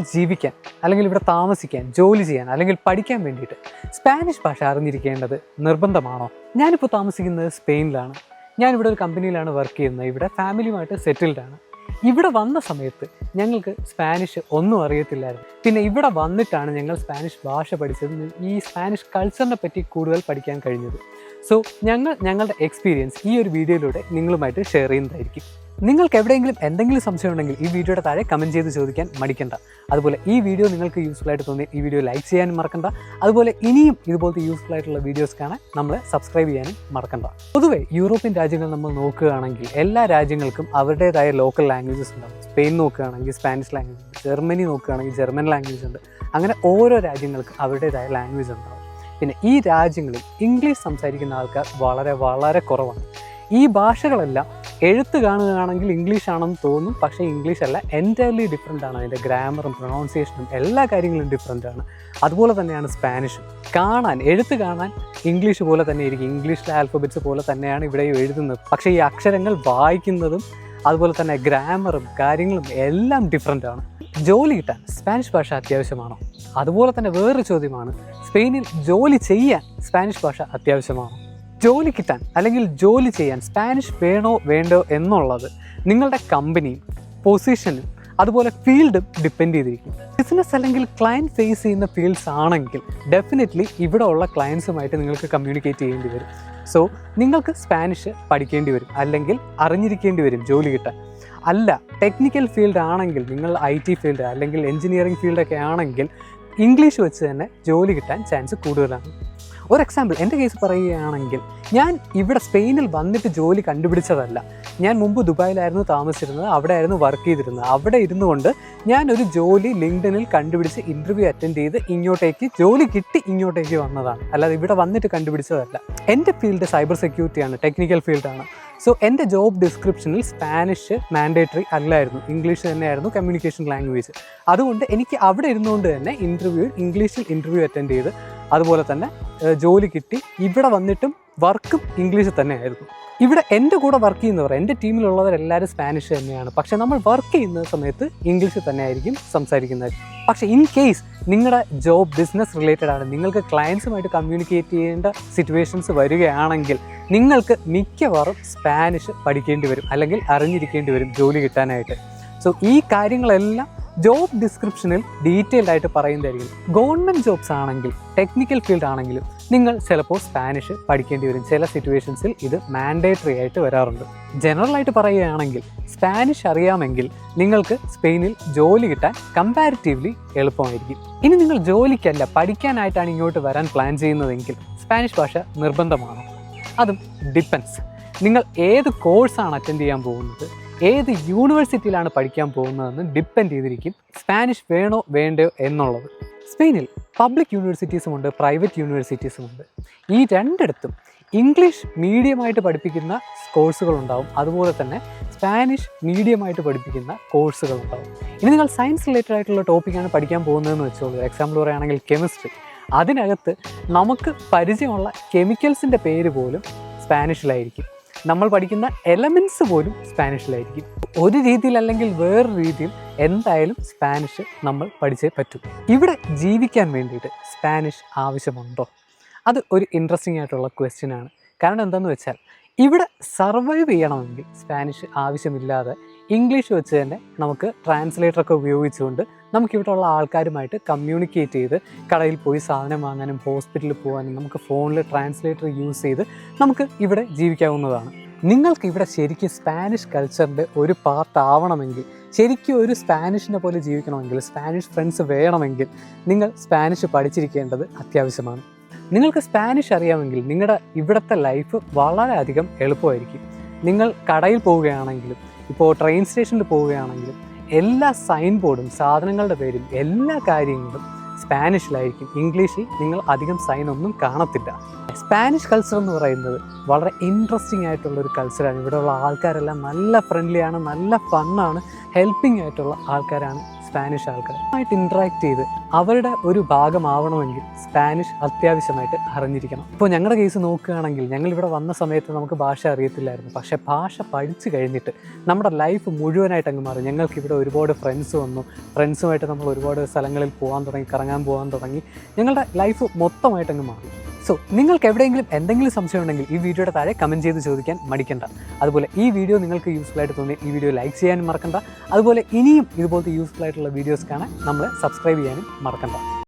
ജീവിക്കാൻ അല്ലെങ്കിൽ ഇവിടെ താമസിക്കാൻ ജോലി ചെയ്യാൻ അല്ലെങ്കിൽ പഠിക്കാൻ വേണ്ടിയിട്ട് സ്പാനിഷ് ഭാഷ അറിഞ്ഞിരിക്കേണ്ടത് നിർബന്ധമാണോ? ഞാനിപ്പോൾ താമസിക്കുന്നത് സ്പെയിനിലാണ്. ഞാനിവിടെ ഒരു കമ്പനിയിലാണ് വർക്ക് ചെയ്യുന്നത്. ഇവിടെ ഫാമിലിയുമായിട്ട് സെറ്റിൽഡ് ആണ്. ഇവിടെ വന്ന സമയത്ത് ഞങ്ങൾക്ക് സ്പാനിഷ് ഒന്നും അറിയത്തില്ലായിരുന്നു. പിന്നെ ഇവിടെ വന്നിട്ടാണ് ഞങ്ങൾ സ്പാനിഷ് ഭാഷ പഠിച്ചത്. ഈ സ്പാനിഷ് കൾച്ചറിനെ പറ്റി കൂടുതൽ പഠിക്കാൻ കഴിഞ്ഞത്. സോ ഞങ്ങൾ ഞങ്ങളുടെ എക്സ്പീരിയൻസ് ഈ ഒരു വീഡിയോയിലൂടെ നിങ്ങളുമായിട്ട് ഷെയർ ചെയ്യുന്നതായിരിക്കും. നിങ്ങൾക്ക് എവിടെയെങ്കിലും എന്തെങ്കിലും സംശയം ഉണ്ടെങ്കിൽ ഈ വീഡിയോയുടെ താഴെ കമന്റ് ചെയ്ത് ചോദിക്കാൻ മടിക്കണ്ട. അതുപോലെ ഈ വീഡിയോ നിങ്ങൾക്ക് യൂസ്ഫുൾ ആയിട്ട് തോന്നി ഈ വീഡിയോ ലൈക്ക് ചെയ്യാനും മറക്കണ്ട. അതുപോലെ ഇനിയും ഇതുപോലത്തെ യൂസ്ഫുൾ ആയിട്ടുള്ള വീഡിയോസ് കാണാൻ നമ്മൾ സബ്സ്ക്രൈബ് ചെയ്യാനും മറക്കണ്ട. പൊതുവെ യൂറോപ്യൻ രാജ്യങ്ങൾ നമ്മൾ നോക്കുകയാണെങ്കിൽ എല്ലാ രാജ്യങ്ങൾക്കും അവരുടേതായ ലോക്കൽ ലാംഗ്വേജസ് ഉണ്ടാവും. സ്പെയിൻ നോക്കുകയാണെങ്കിൽ സ്പാനിഷ് ലാംഗ്വേജ് ഉണ്ട്. ജർമ്മനി നോക്കുകയാണെങ്കിൽ ജർമ്മൻ ലാംഗ്വേജ് ഉണ്ട്. അങ്ങനെ ഓരോ രാജ്യങ്ങൾക്കും അവരുടേതായ ലാംഗ്വേജ് ഉണ്ടാവും. പിന്നെ ഈ രാജ്യങ്ങളിൽ ഇംഗ്ലീഷ് സംസാരിക്കുന്ന ആൾക്കാർ വളരെ വളരെ കുറവാണ്. ഈ ഭാഷകളെല്ലാം എഴുത്ത് കാണുകയാണെങ്കിൽ ഇംഗ്ലീഷ് ആണെന്ന് തോന്നും പക്ഷേ ഇംഗ്ലീഷ് അല്ല. എന്റയർലി ഡിഫറെന്റ് ആണ് അതിന്റെ ഗ്രാമറും പ്രൊണൗൺസിയേഷനും എല്ലാ കാര്യങ്ങളും ഡിഫറെന്റ് ആണ്. അതുപോലെ തന്നെയാണ് സ്പാനിഷും കാണാൻ എഴുത്ത് കാണാൻ ഇംഗ്ലീഷ് പോലെ തന്നെ ഇരിക്കും. ഇംഗ്ലീഷിലെ ആൽഫബറ്റ്സ് പോലെ തന്നെയാണ് ഇവിടെ എഴുതുന്നത്. പക്ഷേ ഈ അക്ഷരങ്ങൾ വായിക്കുന്നതും അതുപോലെ തന്നെ ഗ്രാമറും കാര്യങ്ങളും എല്ലാം ഡിഫറെന്റ് ആണ്. ജോലി കിട്ടാൻ സ്പാനിഷ് ഭാഷ അത്യാവശ്യമാണോ? അതുപോലെ തന്നെ വേറൊരു ചോദ്യമാണ്. സ്പെയിനിൽ ജോലി ചെയ്യാൻ സ്പാനിഷ് ഭാഷ അത്യാവശ്യമാണോ? ജോലി കിട്ടാൻ അല്ലെങ്കിൽ ജോലി ചെയ്യാൻ സ്പാനിഷ് വേണോ വേണ്ടോ എന്നുള്ളത് നിങ്ങളുടെ കമ്പനിയും പൊസിഷനും അതുപോലെ ഫീൽഡും ഡിപ്പെൻഡ് ചെയ്തിരിക്കും. ബിസിനസ് അല്ലെങ്കിൽ ക്ലയന്റ് ഫേസ് ചെയ്യുന്ന ഫീൽഡ്സ് ആണെങ്കിൽ ഡെഫിനറ്റ്ലി ഇവിടെ ഉള്ള ക്ലയൻസുമായിട്ട് നിങ്ങൾക്ക് കമ്മ്യൂണിക്കേറ്റ് ചെയ്യേണ്ടി വരും. സോ നിങ്ങൾക്ക് സ്പാനിഷ് പഠിക്കേണ്ടി വരും അല്ലെങ്കിൽ അറിഞ്ഞിരിക്കേണ്ടി വരും ജോലി കിട്ടാൻ. അല്ല ടെക്നിക്കൽ ഫീൽഡ് ആണെങ്കിൽ നിങ്ങൾ ഐ ടി ഫീൽഡ് അല്ലെങ്കിൽ എഞ്ചിനീയറിംഗ് ഫീൽഡൊക്കെ ആണെങ്കിൽ ഇംഗ്ലീഷ് വെച്ച് തന്നെ ജോലി കിട്ടാൻ ചാൻസ് കൂടുതലാണ്. ഒരു എക്സാമ്പിൾ എന്റെ കേസ് പറയുകയാണെങ്കിൽ ഞാൻ ഇവിടെ സ്പെയിനിൽ വന്നിട്ട് ജോലി കണ്ടുപിടിച്ചതല്ല. ഞാൻ മുമ്പ് ദുബായിലായിരുന്നു താമസിച്ചിരുന്നത് അവിടെ ആയിരുന്നു വർക്ക് ചെയ്തിരുന്നത്. അവിടെ ഇരുന്നു കൊണ്ട് ഞാൻ ഒരു ജോലി ലിങ്ക്ഡനിൽ കണ്ടുപിടിച്ച് ഇന്റർവ്യൂ അറ്റൻഡ് ചെയ്ത് ഇങ്ങോട്ടേക്ക് ജോലി കിട്ടി ഇങ്ങോട്ടേക്ക് വന്നതാണ്. അല്ലാതെ ഇവിടെ വന്നിട്ട് കണ്ടുപിടിച്ചതല്ല. എന്റെ ഫീൽഡ് സൈബർ സെക്യൂരിറ്റിയാണ് ടെക്നിക്കൽ ഫീൽഡാണ് സോ എന്റെ ജോബ് ഡിസ്ക്രിപ്ഷനിൽ സ്പാനിഷ് മാൻഡേറ്ററി അല്ലായിരുന്നു. ഇംഗ്ലീഷ് തന്നെയായിരുന്നു കമ്മ്യൂണിക്കേഷൻ ലാംഗ്വേജ് അതുകൊണ്ട് എനിക്ക് അവിടെ ഇരുന്നുകൊണ്ട് തന്നെ ഇന്റർവ്യൂ ഇംഗ്ലീഷിൽ ഇന്റർവ്യൂ അറ്റൻഡ് ചെയ്ത് അതുപോലെ തന്നെ ജോലി കിട്ടി. ഇവിടെ വന്നിട്ടും വർക്കും ഇംഗ്ലീഷിൽ തന്നെയായിരുന്നു. ഇവിടെ എന്റെ കൂടെ വർക്ക് ചെയ്യുന്നവർ എന്റെ ടീമിലുള്ളവരെല്ലാവരും സ്പാനിഷ് തന്നെയാണ്. പക്ഷെ നമ്മൾ വർക്ക് ചെയ്യുന്ന സമയത്ത് ഇംഗ്ലീഷിൽ തന്നെയായിരിക്കും സംസാരിക്കുന്നത്. പക്ഷെ ഇൻ കേസ് നിങ്ങളുടെ ജോബ് ബിസിനസ് റിലേറ്റഡ് ആണ് നിങ്ങൾക്ക് ക്ലയൻസുമായിട്ട് കമ്മ്യൂണിക്കേറ്റ് ചെയ്യേണ്ട സിറ്റുവേഷൻസ് വരികയാണെങ്കിൽ നിങ്ങൾക്ക് മിക്കവാറും സ്പാനിഷ് പഠിക്കേണ്ടി വരും അല്ലെങ്കിൽ അറിഞ്ഞിരിക്കേണ്ടി വരും ജോലി കിട്ടാനായിട്ട്. സോ ഈ കാര്യങ്ങളെല്ലാം ജോബ് ഡിസ്ക്രിപ്ഷനിൽ ഡീറ്റെയിൽഡ് ആയിട്ട് പറയുന്നതായിരിക്കും. ഗവൺമെന്റ് ജോബ്സ് ആണെങ്കിൽ ടെക്നിക്കൽ ഫീൽഡ് ആണെങ്കിലും നിങ്ങൾ ചിലപ്പോൾ സ്പാനിഷ് പഠിക്കേണ്ടി വരും. ചില സിറ്റുവേഷൻസിൽ ഇത് മാൻഡേറ്ററി ആയിട്ട് വരാറുണ്ട്. ജനറൽ ആയിട്ട് പറയുകയാണെങ്കിൽ സ്പാനിഷ് അറിയാമെങ്കിൽ നിങ്ങൾക്ക് സ്പെയിനിൽ ജോലി കിട്ടാൻ കമ്പാരിറ്റീവ്ലി എളുപ്പമായിരിക്കും. ഇനി നിങ്ങൾ ജോലിക്കല്ല പഠിക്കാനായിട്ടാണ് ഇങ്ങോട്ട് വരാൻ പ്ലാൻ ചെയ്യുന്നതെങ്കിൽ സ്പാനിഷ് ഭാഷ നിർബന്ധമാണ്. അതും ഡിപ്പെൻസ് നിങ്ങൾ ഏത് കോഴ്സാണ് അറ്റൻഡ് ചെയ്യാൻ പോകുന്നത്? ഏത് യൂണിവേഴ്സിറ്റിയിലാണ് പഠിക്കാൻ പോകുന്നതെന്ന് ഡിപ്പെൻഡ് ചെയ്തിരിക്കും. സ്പാനിഷ് വേണോ വേണ്ടയോ എന്നുള്ളത്. സ്പെയിനിൽ പബ്ലിക് യൂണിവേഴ്സിറ്റീസും ഉണ്ട് പ്രൈവറ്റ് യൂണിവേഴ്സിറ്റീസും ഉണ്ട്. ഈ രണ്ടിടത്തും ഇംഗ്ലീഷ് മീഡിയമായിട്ട് പഠിപ്പിക്കുന്ന കോഴ്സുകളുണ്ടാവും അതുപോലെ തന്നെ സ്പാനിഷ് മീഡിയമായിട്ട് പഠിപ്പിക്കുന്ന കോഴ്സുകളുണ്ടാവും ഇനി നിങ്ങൾ സയൻസ് റിലേറ്റഡ് ആയിട്ടുള്ള ടോപ്പിക്കാണ് പഠിക്കാൻ പോകുന്നതെന്ന് വെച്ചോളൂ. എക്സാമ്പിൾ പറയുകയാണെങ്കിൽ കെമിസ്ട്രി അതിനകത്ത് നമുക്ക് പരിചയമുള്ള കെമിക്കൽസിന്റെ പേര് പോലും സ്പാനിഷിലായിരിക്കും നമ്മൾ പഠിക്കുന്ന എലമെന്റ്സ് പോലും സ്പാനിഷിലായിരിക്കും. ഒരു രീതിയിൽ അല്ലെങ്കിൽ വേറൊരു രീതിയിൽ എന്തായാലും സ്പാനിഷ് നമ്മൾ പഠിച്ചേ പറ്റും. ഇവിടെ ജീവിക്കാൻ വേണ്ടിയിട്ട് സ്പാനിഷ് ആവശ്യമുണ്ടോ? അത് ഒരു ഇൻട്രസ്റ്റിംഗ് ആയിട്ടുള്ള ക്വസ്റ്റ്യൻ ആണ്. കാരണം എന്താണെന്ന് വെച്ചാൽ ഇവിടെ സർവൈവ് ചെയ്യണമെങ്കിൽ സ്പാനിഷ് ആവശ്യമില്ലാതെ ഇംഗ്ലീഷ് വെച്ച് തന്നെ നമുക്ക് ട്രാൻസ്ലേറ്ററൊക്കെ ഉപയോഗിച്ചുകൊണ്ട് നമുക്കിവിടെ ഉള്ള ആൾക്കാരുമായിട്ട് കമ്മ്യൂണിക്കേറ്റ് ചെയ്ത് കടയിൽ പോയി സാധനം വാങ്ങാനും ഹോസ്പിറ്റലിൽ പോകാനും നമുക്ക് ഫോണിൽ ട്രാൻസ്ലേറ്റർ യൂസ് ചെയ്ത് നമുക്ക് ഇവിടെ ജീവിക്കാവുന്നതാണ്. നിങ്ങൾക്ക് ഇവിടെ ശരിക്കും സ്പാനിഷ് കൾച്ചറിന്റെ ഒരു പാർട്ട് ആവണമെങ്കിൽ ശരിക്കും ഒരു സ്പാനിഷിനെ പോലെ ജീവിക്കണമെങ്കിൽ സ്പാനിഷ് ഫ്രണ്ട്സ് വേണമെങ്കിൽ നിങ്ങൾ സ്പാനിഷ് പഠിച്ചിരിക്കേണ്ടത് അത്യാവശ്യമാണ്. നിങ്ങൾക്ക് സ്പാനിഷ് അറിയാമെങ്കിൽ നിങ്ങളുടെ ഇവിടുത്തെ ലൈഫ് വളരെയധികം എളുപ്പമായിരിക്കും. നിങ്ങൾ കടയിൽ പോവുകയാണെങ്കിലും ഇപ്പോൾ ട്രെയിൻ സ്റ്റേഷനിൽ പോവുകയാണെങ്കിലും എല്ലാ സൈൻ ബോർഡും സാധനങ്ങളുടെ പേരും എല്ലാ കാര്യങ്ങളും സ്പാനിഷിലായിരിക്കും. ഇംഗ്ലീഷിൽ നിങ്ങൾ അധികം സൈൻ ഒന്നും കാണത്തില്ല. സ്പാനിഷ് കൾച്ചർ എന്ന് പറയുന്നത് വളരെ ഇൻട്രസ്റ്റിംഗ് ആയിട്ടുള്ള ഒരു കൾച്ചറാണ് ഇവിടെയുള്ള ആൾക്കാരെല്ലാം നല്ല ഫ്രണ്ട്ലിയാണ് നല്ല ഫണ്ണാണ് ഹെൽപ്പിംഗ് ആയിട്ടുള്ള ആൾക്കാരാണ് സ്പാനിഷ് ആൾക്കാരുമായിട്ട് ഇൻട്രാക്ട് ചെയ്ത് അവരുടെ ഒരു ഭാഗമാവണമെങ്കിൽ സ്പാനിഷ് അത്യാവശ്യമായിട്ട് അറിഞ്ഞിരിക്കണം. ഇപ്പോൾ ഞങ്ങളുടെ കേസ് നോക്കുകയാണെങ്കിൽ ഞങ്ങൾ ഇവിടെ വന്ന സമയത്ത് നമുക്ക് ഭാഷ അറിയത്തില്ലായിരുന്നു. പക്ഷെ ഭാഷ പഠിച്ചു കഴിഞ്ഞിട്ട് നമ്മുടെ ലൈഫ് മുഴുവനായിട്ട് അങ്ങ് മാറി. ഞങ്ങൾക്ക് ഇവിടെ ഒരുപാട് ഫ്രണ്ട്സ് വന്നു. ഫ്രണ്ട്സുമായിട്ട് നമ്മൾ ഒരുപാട് സ്ഥലങ്ങളിൽ പോകാൻ തുടങ്ങി കറങ്ങാൻ പോകാൻ തുടങ്ങി. ഞങ്ങളുടെ ലൈഫ് മൊത്തമായിട്ട് അങ്ങ് മാറി. സോ നിങ്ങൾക്ക് എവിടെയെങ്കിലും എന്തെങ്കിലും സംശയം ഉണ്ടെങ്കിൽ ഈ വീഡിയോയുടെ താഴെ കമന്റ് ചെയ്ത് ചോദിക്കാൻ മടിക്കണ്ട. അതുപോലെ ഈ വീഡിയോ നിങ്ങൾക്ക് യൂസ്ഫുൾ ആയിട്ട് തോന്നി ഈ വീഡിയോ ലൈക്ക് ചെയ്യാനും മറക്കണ്ട. അതുപോലെ ഇനിയും ഇതുപോലത്തെ യൂസ്ഫുൾ ആയിട്ടുള്ള വീഡിയോസ് കാണാൻ നമ്മൾ സബ്സ്ക്രൈബ് ചെയ്യാനും മറക്കണ്ട.